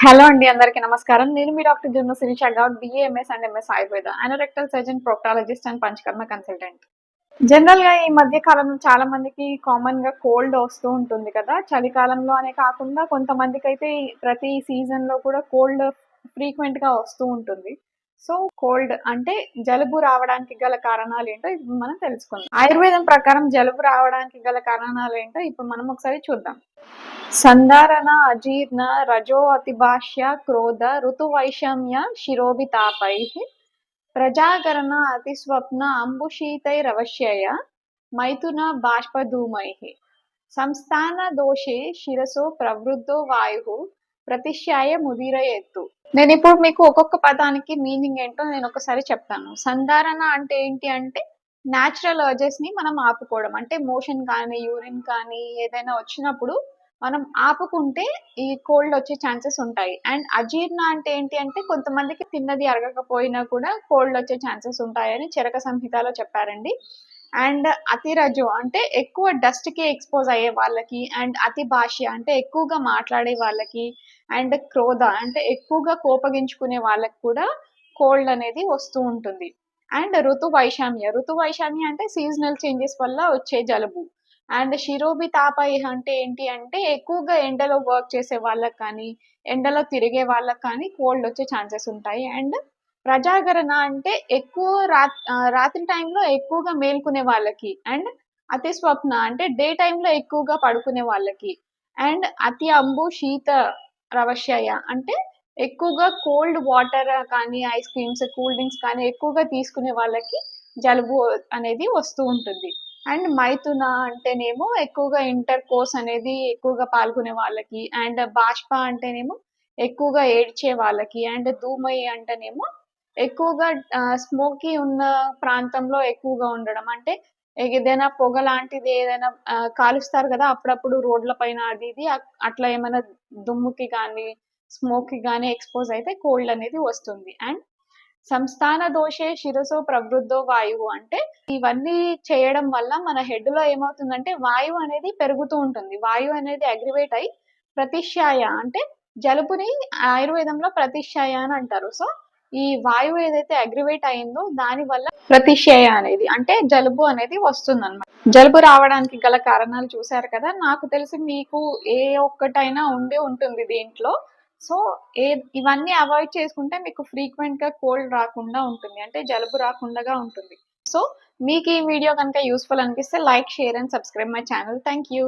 Hello అండి అందరికీ నమస్కారం. నేను మీ doctor Junnu Shirisha Goud BAMS and MS Ayurveda anorectal surgeon proctologist and Panchakarma consultant జనరల్గా ఈ మధ్య కాలంలో చాలా మందికి కామన్గా కోల్డ్ వస్తూ ఉంటుంది కదా. చలికాలంలో అనే కాకుండా కొంతమందికి అయితే ప్రతి సీజన్లో కూడా కోల్డ్ ఫ్రీక్వెంట్గా వస్తూ ఉంటుంది. సో కోల్డ్ అంటే జలుబు రావడానికి గల కారణాలు ఏంటో ఇప్పుడు మనం తెలుసుకుందాం. ఆయుర్వేదం ప్రకారం జలుబు రావడానికి గల కారణాలు ఏంటో ఇప్పుడు మనం ఒకసారి చూద్దాం. సంధారణ అజీర్ణ రజో అతిభాష్య క్రోధ ఋతువైషమ్య శిరోభితాపై ప్రజాగరణ అతిస్వప్న అంబుశీతైరవశ్యయ మైథున బాష్పధూమై సంస్థాన దోషే శిరసో ప్రవృద్ధో వాయు ప్రతిష్యాయ ముదిరయెత్తు నేను ఇప్పుడు మీకు ఒక్కొక్క పదానికి మీనింగ్ ఏంటో నేను ఒకసారి చెప్తాను. సంధారణ అంటే ఏంటి అంటే న్యాచురల్ అర్జెస్ని మనం ఆపుకోవడం. అంటే మోషన్ కానీ యూరిన్ కానీ ఏదైనా వచ్చినప్పుడు మనం ఆపుకుంటే ఈ కోల్డ్ వచ్చే ఛాన్సెస్ ఉంటాయి. అండ్ అజీర్ణ అంటే ఏంటి అంటే కొంతమందికి తిన్నది అరగకపోయినా కూడా కోల్డ్ వచ్చే ఛాన్సెస్ ఉంటాయని చెరక సంహితలో చెప్పారండి. అండ్ అతి రజు అంటే ఎక్కువ డస్ట్కి ఎక్స్పోజ్ అయ్యే వాళ్ళకి అండ్ అతి భాష అంటే ఎక్కువగా మాట్లాడే వాళ్ళకి అండ్ క్రోధ అంటే ఎక్కువగా కోపగించుకునే వాళ్ళకి కూడా కోల్డ్ అనేది వస్తూ ఉంటుంది. అండ్ ఋతు వైషమ్య ఋతు వైషమ్య అంటే సీజనల్ చేంజెస్ వల్ల వచ్చే జలుబు. అండ్ శిరోబి తాపయ అంటే ఏంటి అంటే ఎక్కువగా ఎండలో వర్క్ చేసే వాళ్ళకి కానీ ఎండలో తిరిగే వాళ్ళకి కానీ కోల్డ్ వచ్చే ఛాన్సెస్ ఉంటాయి. అండ్ ప్రజాగరణ అంటే ఎక్కువ రాత్రి టైంలో ఎక్కువగా మేల్కునే వాళ్ళకి అండ్ అతి స్వప్న అంటే డే టైంలో ఎక్కువగా పడుకునే వాళ్ళకి. అండ్ అతి అంబు శీత రవశయ అంటే ఎక్కువగా కోల్డ్ వాటర్ కానీ ఐస్ క్రీమ్స్ కూల్ డ్రింక్స్ కానీ ఎక్కువగా తీసుకునే వాళ్ళకి జలుబు అనేది వస్తూ ఉంటుంది. అండ్ మైథున అంటేనేమో ఎక్కువగా ఇంటర్ కోర్స్ అనేది ఎక్కువగా పాల్గొనే వాళ్ళకి అండ్ బాష్ప అంటేనేమో ఎక్కువగా ఏడ్చే వాళ్ళకి అండ్ ధూమయి అంటేనేమో ఎక్కువగా స్మోకీ ఉన్న ప్రాంతంలో ఎక్కువగా ఉండడం. అంటే ఏదైనా పొగ లాంటిది ఏదైనా కాలుస్తారు కదా అప్పుడప్పుడు రోడ్ల పైన అది ఇది అట్లా ఏమైనా దుమ్ముకి కానీ స్మోక్కి కానీ ఎక్స్పోజ్ అయితే కోల్డ్ అనేది వస్తుంది. అండ్ సంస్థాన దోషే శిరసో ప్రవృద్ధో వాయువు అంటే ఇవన్నీ చేయడం వల్ల మన హెడ్లో ఏమవుతుందంటే వాయువు అనేది పెరుగుతూ ఉంటుంది. వాయువు అనేది అగ్రివేట్ అయి ప్రతిష్యాయ అంటే జలుబుని ఆయుర్వేదంలో ప్రతిష్యాయ అని అంటారు. సో ఈ వాయువు ఏదైతే అగ్రివేట్ అయిందో దాని వల్ల ప్రతిశయ అనేది అంటే జలుబు అనేది వస్తుందన్నమాట. జలుబు రావడానికి గల కారణాలు చూసారు కదా? నాకు తెలిసి మీకు ఏ ఒక్కటైనా ఉండి ఉంటుంది దీంట్లో. సో ఏ ఇవన్నీ అవాయిడ్ చేసుకుంటే మీకు ఫ్రీక్వెంట్గా కోల్డ్ రాకుండా ఉంటుంది. అంటే జలుబు రాకుండా ఉంటుంది. సో మీకు ఈ వీడియో కనుక యూస్ఫుల్ అనిపిస్తే like share and subscribe my channel thank you